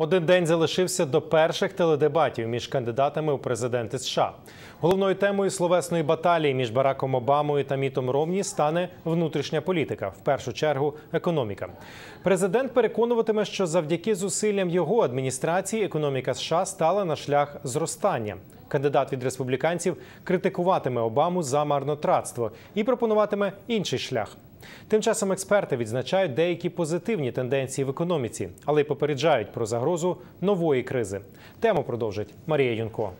Один день залишився до перших теледебатів між кандидатами у президенти США. Головною темою словесної баталії між Бараком Обамою та Мітом Ромні стане внутрішня політика, в першу чергу економіка. Президент переконуватиме, що завдяки зусиллям його адміністрації економіка США стала на шлях зростання. Кандидат від республіканців критикуватиме Обаму за марнотратство і пропонуватиме інший шлях. Тим часом експерти відзначають деякі позитивні тенденції в економіці, але й попереджають про загрозу нової кризи. Тему продовжить Марія Юнко.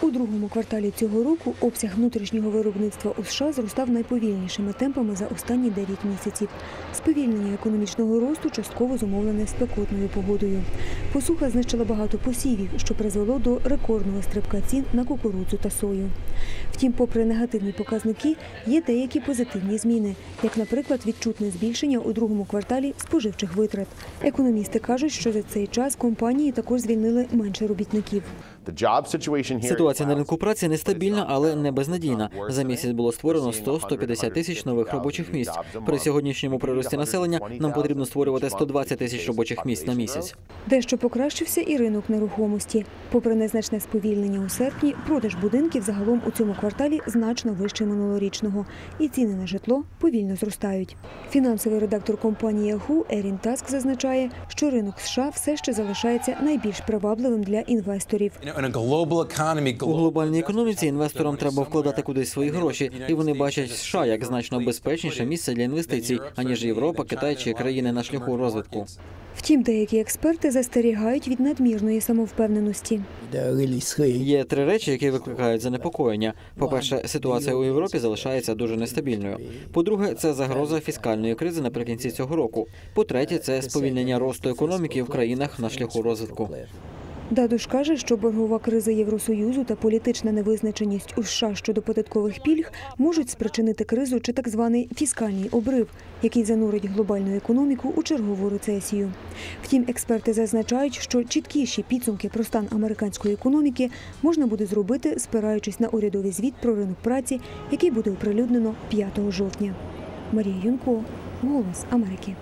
У другому кварталі цього року обсяг внутрішнього виробництва у США зростав найповільнішими темпами за останні 9 місяців. Сповільнення економічного росту частково зумовлене спекотною погодою. Посуха знищила багато посівів, що призвело до рекордного стрибка цін на кукурудзу та сою. Втім, попри негативні показники, є деякі позитивні зміни, як, наприклад, відчутне збільшення у другому кварталі споживчих витрат. Економісти кажуть, що за цей час компанії також звільнили менше робітників. Ситуація на ринку праці нестабільна, але не безнадійна. За місяць було створено 100-150 тисяч нових робочих місць. При сьогоднішньому прирості населення нам потрібно створювати 120 тисяч робочих місць на місяць. Дещо покращився і ринок нерухомості. Попри незначне сповільнення у серпні, продаж будинків загалом у цьому кварталі значно вищий минулорічного, і ціни на житло повільно зростають. Фінансовий редактор компанії Yahoo Ерін Таск зазначає, що ринок США все ще залишається найбільш привабливим для інвесторів. У глобальній економіці інвесторам треба вкладати кудись свої гроші, і вони бачать США як значно безпечніше місце для інвестицій, аніж Європа, Китай чи країни на шляху розвитку. Втім, деякі експерти застерігають від надмірної самовпевненості. Є три речі, які викликають занепокоєння. По-перше, ситуація у Європі залишається дуже нестабільною. По-друге, це загроза фіскальної кризи наприкінці цього року. По-третє, це сповільнення росту економіки в країнах на шляху розвитку. Дадуш каже, що боргова криза Євросоюзу та політична невизначеність у США щодо податкових пільг можуть спричинити кризу чи так званий фіскальний обрив, який занурить глобальну економіку у чергову рецесію. Втім, експерти зазначають, що чіткіші підсумки про стан американської економіки можна буде зробити, спираючись на урядовий звіт про ринок праці, який буде оприлюднено 5 жовтня. Марія Юнко, Голос Америки.